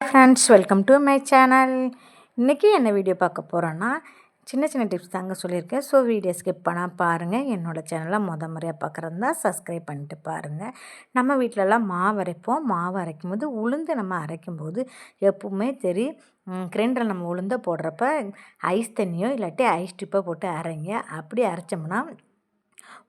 Friends welcome to my channel. இன்றைக்கி என்ன video பார்க்க போகிறோன்னா சின்ன சின்ன டிப்ஸ் தாங்க சொல்லியிருக்கேன். ஸோ வீடியோ ஸ்கிப் பண்ணால் பாருங்கள் என்னோடய சேனலை முத முறையாக பார்க்குறதா தான் சப்ஸ்கிரைப் பண்ணிட்டு பாருங்கள் நம்ம வீட்டிலலாம் மாவு அரைப்போம். மாவு அரைக்கும் போது உளுந்து நம்ம அரைக்கும் போது எப்பவுமே சரி கிரைண்டரில் நம்ம உளுந்த போடுறப்ப ஐஸ் தண்ணியோ இல்லாட்டி ஐஸ் டிப்போ போட்டு அரைங்க. அப்படி அரைச்சோம்னா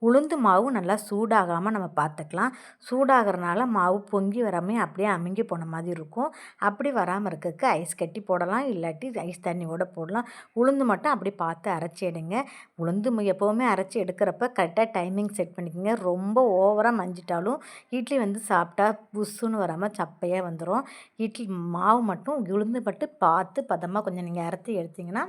உளுந்து மாவு நல்லா சூடாகாமல் நம்ம பார்த்துக்கலாம். சூடாகிறனால மாவு பொங்கி வராமல் அப்படியே அமுங்கி போன மாதிரி இருக்கும். அப்படி வராமல் இருக்கிறதுக்கு ஐஸ் கட்டி போடலாம். இல்லாட்டி ஐஸ் தண்ணியோட போடலாம். உளுந்து மட்டும் அப்படி பார்த்து அரைச்சி எடுங்க. உளுந்து எப்போவுமே அரைச்சி எடுக்கிறப்ப கரெக்டாக டைமிங் செட் பண்ணிக்கோங்க. ரொம்ப ஓவராக மஞ்சிட்டாலும் இட்லி வந்து சாப்பிட்டா புஷ்ஷுன்னு வராமல் சப்பையாக வந்துடும் இட்லி மாவு மட்டும் உளுந்து மட்டும் பார்த்து பதமாக கொஞ்சம் நீங்கள் அரைச்சி எடுத்திங்கன்னா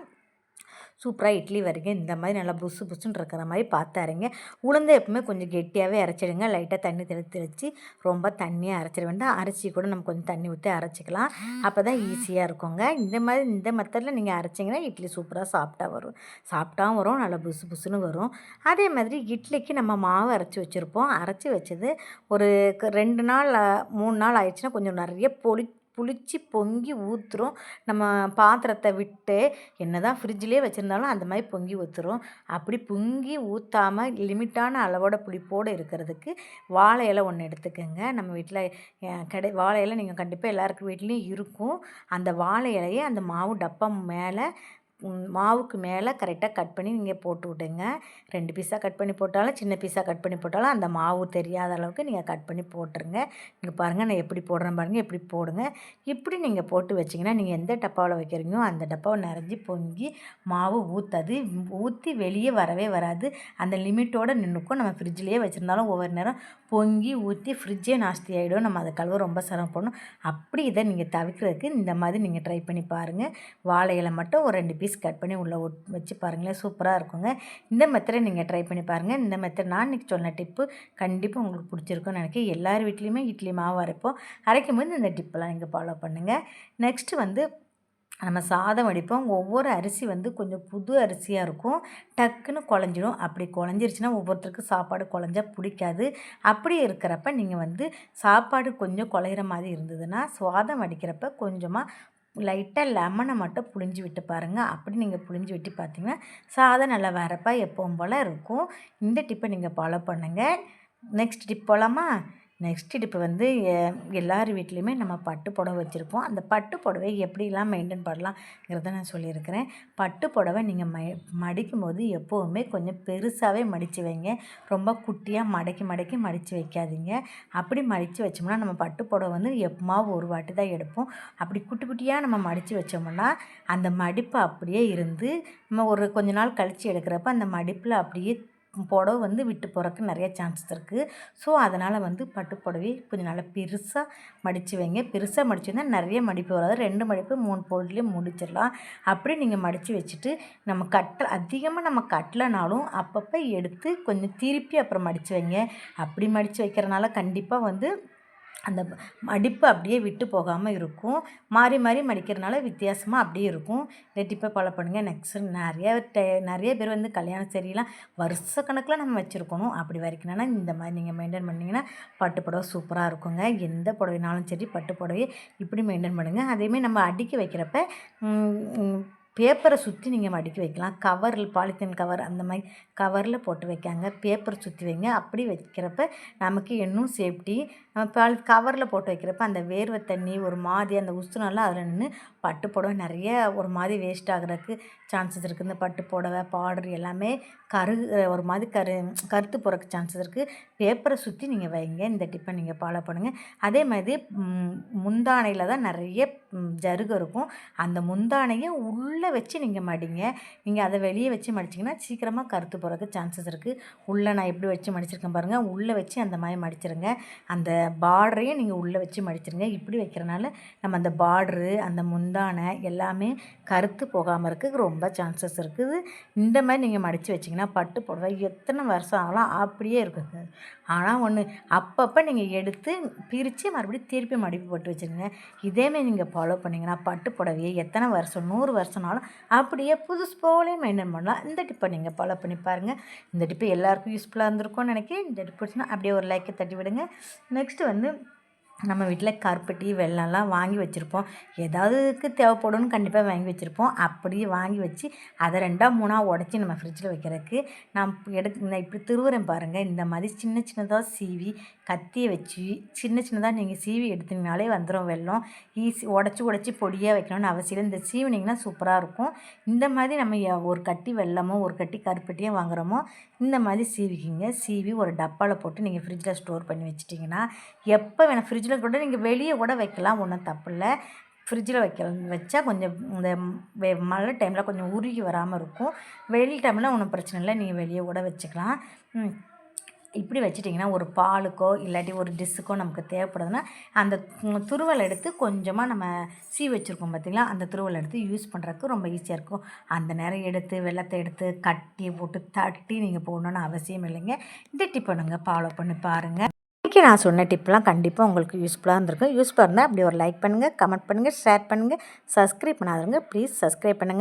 சூப்பராக இட்லி வரைங்க இந்த மாதிரி நல்லா புசு புசுன்னு இருக்கிற மாதிரி பார்த்து அரைங்க. உளுந்தை எப்பவுமே கொஞ்சம் கெட்டியாகவே அரைச்சிடுங்க. லைட்டாக தண்ணி தெளித்து தெளித்து ரொம்ப தண்ணியாக அரைச்சிட வேண்டாம். அரைச்சி கூட நம்ம கொஞ்சம் தண்ணி ஊற்றி அரைச்சிக்கலாம். அப்போ தான் ஈஸியாக இருக்குங்க. இந்த மாதிரி இந்த மெத்தடில் நீங்கள் அரைச்சிங்கன்னா இட்லி சூப்பராக சாப்பிட்டா வரும். சாப்பிட்டாவும் வரும் நல்லா புசு புசுன்னு வரும். அதே மாதிரி இட்லிக்கு நம்ம மாவு அரைச்சி வச்சுருப்போம். அரைச்சி வச்சது ஒரு ரெண்டு நாள் மூணு நாள் ஆயிடுச்சுன்னா கொஞ்சம் நிறைய பொலி புளிச்சு பொங்கி ஊற்றுரும் நம்ம பாத்திரத்தை விட்டு என்ன தான் ஃப்ரிட்ஜ்லேயே வச்சுருந்தாலும் அந்த மாதிரி பொங்கி ஊற்றுரும் அப்படி பொங்கி ஊற்றாமல் லிமிட்டான அளவோட புளிப்போடு இருக்கிறதுக்கு வாழை இலை ஒன்று எடுத்துக்கோங்க. நம்ம வீட்டில் கடை வாழை இலை நீங்கள் கண்டிப்பாக எல்லாருக்கும் வீட்லேயும் இருக்கும். அந்த வாழை இலையை அந்த மாவு டப்பா மேலே மாவுக்கு மேலே கரெக்டாக கட் பண்ணி நீங்கள் போட்டு விடுங்க. ரெண்டு பீஸாக கட் பண்ணி போட்டாலும் சின்ன பீஸாக கட் பண்ணி போட்டாலும் அந்த மாவு தெரியாத அளவுக்கு நீங்கள் கட் பண்ணி போட்டுருங்க. இங்கே பாருங்கள் நான் எப்படி போடுறேன் பாருங்கள் எப்படி போடுங்க. இப்படி நீங்கள் போட்டு வச்சிங்கன்னா நீங்கள் எந்த டப்பாவில் வைக்கிறீங்களோ அந்த டப்பாவை நிறைஞ்சி பொங்கி மாவு ஊற்றாது ஊற்றி வெளியே வரவே வராது. அந்த லிமிட்டோடு நின்றுக்கும் நம்ம ஃப்ரிட்ஜ்லேயே வச்சுருந்தாலும் ஒவ்வொரு நேரம் பொங்கி ஊற்றி ஃப்ரிட்ஜே நாஸ்தி ஆகிடும் நம்ம அதை கழுவ ரொம்ப சிரமப்படணும். அப்படி இதை நீங்கள் தவிர்க்கிறதுக்கு இந்த மாதிரி நீங்கள் ட்ரை பண்ணி பாருங்கள் வாழை இலை மட்டும் ஒரு ரெண்டு பீஸ் கட் பண்ணி உள்ளே வச்சு பாருங்களேன் சூப்பராக இருக்குங்க. இந்த மெத்தடை நீங்கள் ட்ரை பண்ணி பாருங்கள் இந்த மெத்தட் நான் இன்றைக்கி சொன்ன டிப்பு கண்டிப்பாக உங்களுக்கு பிடிச்சிருக்குன்னு நினைக்கிறேன். எல்லார் வீட்லேயுமே இட்லி மாவு அரைப்போம். அரைக்கும் போது இந்த டிப்பெல்லாம் நீங்கள் ஃபாலோ பண்ணுங்கள் நெக்ஸ்ட்டு வந்து நம்ம சாதம் வடிப்போம். ஒவ்வொரு அரிசி வந்து கொஞ்சம் புது அரிசியாக இருக்கும். டக்குன்னு குழஞ்சிடும். அப்படி குழஞ்சிருச்சுன்னா ஒவ்வொருத்தருக்கும் சாப்பாடு குழஞ்சா பிடிக்காது. அப்படி இருக்கிறப்ப நீங்கள் வந்து சாப்பாடு கொஞ்சம் குழையிற மாதிரி இருந்ததுன்னா சாதம் வடிக்கிறப்ப கொஞ்சமாக லைட்டாக லெமனை மட்டும் புழிஞ்சு விட்டு பாருங்கள் அப்படி நீங்கள் புழிஞ்சு விட்டு பார்த்தீங்கன்னா சாதம் நல்லா வரப்பா எப்பவும் போல் இருக்கும். இந்த டிப்பை நீங்கள் ஃபாலோ பண்ணுங்கள் நெக்ஸ்ட் டிப் போகலாமா நெக்ஸ்ட் இப்போ வந்து எல்லார் வீட்லேயுமே நம்ம பட்டு புடவை வச்சுருப்போம் அந்த பட்டு புடவை எப்படிலாம் மெயின்டைன் பண்ணலாங்கிறத நான் சொல்லியிருக்கிறேன். பட்டு புடவை நீங்கள் ம மடிக்கும் போது எப்போவுமே கொஞ்சம் பெருசாகவே மடித்து வைங்க. ரொம்ப குட்டியாக மடக்கி மடக்கி மடித்து வைக்காதீங்க. அப்படி மடித்து வச்சோம்னா நம்ம பட்டு புடவை வந்து எப்போமாவது ஒரு வாட்டி தான் எடுப்போம். அப்படி குட்டி குட்டியாக நம்ம மடித்து வச்சோம்னா அந்த மடிப்பு அப்படியே இருந்து நம்ம ஒரு கொஞ்ச நாள் கழித்து எடுக்கிறப்ப அந்த மடிப்பில் அப்படியே புடவை வந்து விட்டு போகிறக்கு நிறைய சான்சஸ் இருக்குது ஸோ அதனால் வந்து பட்டு புடவை கொஞ்சம் நல்லா பெருசாக மடித்து வைங்க. பெருசாக மடிச்சுருந்தா நிறைய மடிப்பு வராது. ரெண்டு மடிப்பு மூணு போல்ட்லேயே முடிச்சிடலாம். அப்படி நீங்கள் மடித்து வச்சுட்டு நம்ம கட்ட அதிகமாக நம்ம கட்டலைனாலும் அப்பப்போ எடுத்து கொஞ்சம் திருப்பி அப்புறம் மடித்து வைங்க. அப்படி மடித்து வைக்கிறனால கண்டிப்பாக வந்து அந்த மடிப்பு அப்படியே விட்டு போகாமல் இருக்கும். மாறி மாறி மடிக்கிறனால வித்தியாசமாக அப்படியே இருக்கும். இந்த டிப்பை ஃபாலோ பண்ணுங்கள் நெக்ஸ்ட் நிறைய நிறைய பேர் வந்து கல்யாண சரியெலாம் வருஷ கணக்கில் நம்ம வச்சுருக்கணும். அப்படி வரைக்கணும்னா இந்த மாதிரி நீங்கள் மெயின்டைன் பண்ணிங்கன்னா பட்டு புடவை சூப்பராக இருக்குங்க. எந்த புடவைனாலும் சரி பட்டு புடவையை இப்படி மெயின்டைன் பண்ணுங்கள் அதேமாதிரி நம்ம அடுக்கி வைக்கிறப்ப பேப்பரை சுற்றி நீங்கள் மடிக்க வைக்கலாம். கவரில் பாலித்தீன் கவர் அந்த மாதிரி கவரில் போட்டு வைக்காங்க. பேப்பரை சுற்றி வைங்க. அப்படி வைக்கிறப்ப நமக்கு இன்னும் சேஃப்டி நம்ம பால் கவரில் போட்டு வைக்கிறப்ப அந்த வேர்வை தண்ணி ஒரு மாதிரி அந்த உசுனெல்லாம் அதில் நின்று பட்டு புடவை நிறைய ஒரு மாதிரி வேஸ்ட் ஆகிறதுக்கு சான்சஸ் இருக்குது இந்த பட்டு புடவை பாடர் எல்லாமே கரு ஒரு மாதிரி கரு கருத்து போகிறக்கு சான்சஸ் இருக்குது பேப்பரை சுற்றி நீங்கள் வைங்க. இந்த டிப்பை நீங்கள் ஃபாலோ பண்ணுங்கள் அதே மாதிரி முந்தானையில் தான் நிறைய ஜருகு இருக்கும். அந்த முந்தானையை உள்ளே வச்சு நீங்கள் மடிங்க. நீங்கள் அதை வெளியே வச்சு மடிச்சிங்கன்னா சீக்கிரமாக கருத்து போகிறதுக்கு சான்சஸ் இருக்குது உள்ளே நான் எப்படி வச்சு மடிச்சிருக்கேன் பாருங்கள் உள்ளே வச்சு அந்த மாதிரி மடிச்சிருங்க. அந்த பார்டரையும் நீங்கள் உள்ளே வச்சு மடிச்சிருங்க. இப்படி வைக்கிறனால நம்ம அந்த பார்ட்ரு அந்த முந்தானை எல்லாமே கருத்து போகாமல் இருக்குது ரொம்ப சான்சஸ் இருக்குது. இந்த மாதிரி நீங்கள் மடித்து வச்சிங்கன்னா பட்டு புடவை எத்தனை வருஷம் ஆகலாம் அப்படியே இருக்குங்க ஆனால் ஒன்று அப்பப்போ நீங்கள் எடுத்து பிரித்து மறுபடியும் திருப்பி மடிப்பு போட்டு வச்சுருங்க. இதேமாரி நீங்கள் ஃபாலோ பண்ணிங்கன்னா பட்டு புடவையை எத்தனை வருஷம் நூறு வருஷம்னாலும் அப்படியே புதுசு போலே மெயின்டைன் பண்ணலாம். இந்த டிப்பை நீங்கள் ஃபாலோ பண்ணி பாருங்கள் இந்த டிப்பு எல்லாருக்கும் யூஸ்ஃபுல்லாக இருந்திருக்கும்னு நினைக்கிறேன். இந்த டிப் அப்படியே ஒரு லைக்கை தட்டி விடுங்க நெக்ஸ்ட் நெக்ஸ்ட்டு வந்து நம்ம வீட்டில் கருப்பட்டி வெல்லம்லாம் வாங்கி வச்சுருப்போம். ஏதாவதுக்கு தேவைப்படும்னு கண்டிப்பாக வாங்கி வச்சுருப்போம். அப்படியே வாங்கி வச்சு அதை ரெண்டாக மூணாக உடச்சி நம்ம ஃப்ரிட்ஜில் வைக்கிறதுக்கு நான் எடுத்து நான் இப்படி திருவுறேன் பாருங்கள் இந்த மாதிரி சின்ன சின்னதாக சீவி கத்தியை வச்சு சின்ன சின்னதாக நீங்கள் சீவி எடுத்தீங்கனாலே வந்துடும் வெல்லம். ஈஸி உடச்சி உடச்சி பொடியாக வைக்கணும்னு அவசியம் இல்லை. இந்த சீவினிங்கன்னா சூப்பராக இருக்கும். இந்த மாதிரி நம்ம ஒரு கட்டி வெல்லமோ ஒரு கட்டி கருப்பட்டியும் வாங்குகிறோமோ இந்த மாதிரி சீவிக்கிங்க. சீவி ஒரு டப்பாவில் போட்டு நீங்கள் ஃப்ரிட்ஜில் ஸ்டோர் பண்ணி வச்சிட்டிங்கன்னா எப்போ வேணால் ஃப்ரிட்ஜில் கூட நீங்கள் வெளியே கூட வைக்கலாம் ஒன்றும் தப்பு இல்லை ஃப்ரிட்ஜில் வைக்க வச்சா கொஞ்சம் இந்த வெ- மழை டைமில் கொஞ்சம் உருகி வராமல் இருக்கும். வெயில் டைமில் ஒன்றும் பிரச்சனை இல்லை நீங்கள் வெளியே கூட வச்சுக்கலாம். இப்படி வச்சிட்டிங்கன்னா ஒரு பாலுக்கோ இல்லாட்டி ஒரு டிஷ்ஷுக்கோ நமக்கு தேவைப்படுதுன்னா அந்த துருவல் எடுத்து கொஞ்சமாக நம்ம சீ வச்சுருக்கோம் பார்த்திங்களா அந்த துருவல் எடுத்து யூஸ் பண்ணுறதுக்கு ரொம்ப ஈஸியாக இருக்கும். அந்த நேரம் எடுத்து வெள்ளத்தை எடுத்து கட்டி போட்டு தட்டி நீங்கள் போடணுன்னு அவசியம் இல்லைங்க. இந்த டிப் ஃபாலோ பண்ணி பாருங்கள் இன்றைக்கி நான் சொன்ன டிப்லாம் கண்டிப்பாக உங்களுக்கு யூஸ்ஃபுல்லாக இருந்திருக்கும். யூஸ்ஃபுல்லாக இருந்தால் அப்படி ஒரு லைக் பண்ணுங்கள் கமெண்ட் பண்ணுங்கள் ஷேர் பண்ணுங்கள் சப்ஸ்கிரைப் பண்ணாதவங்க ப்ளீஸ் சப்ஸ்கிரைப் பண்ணுங்கள்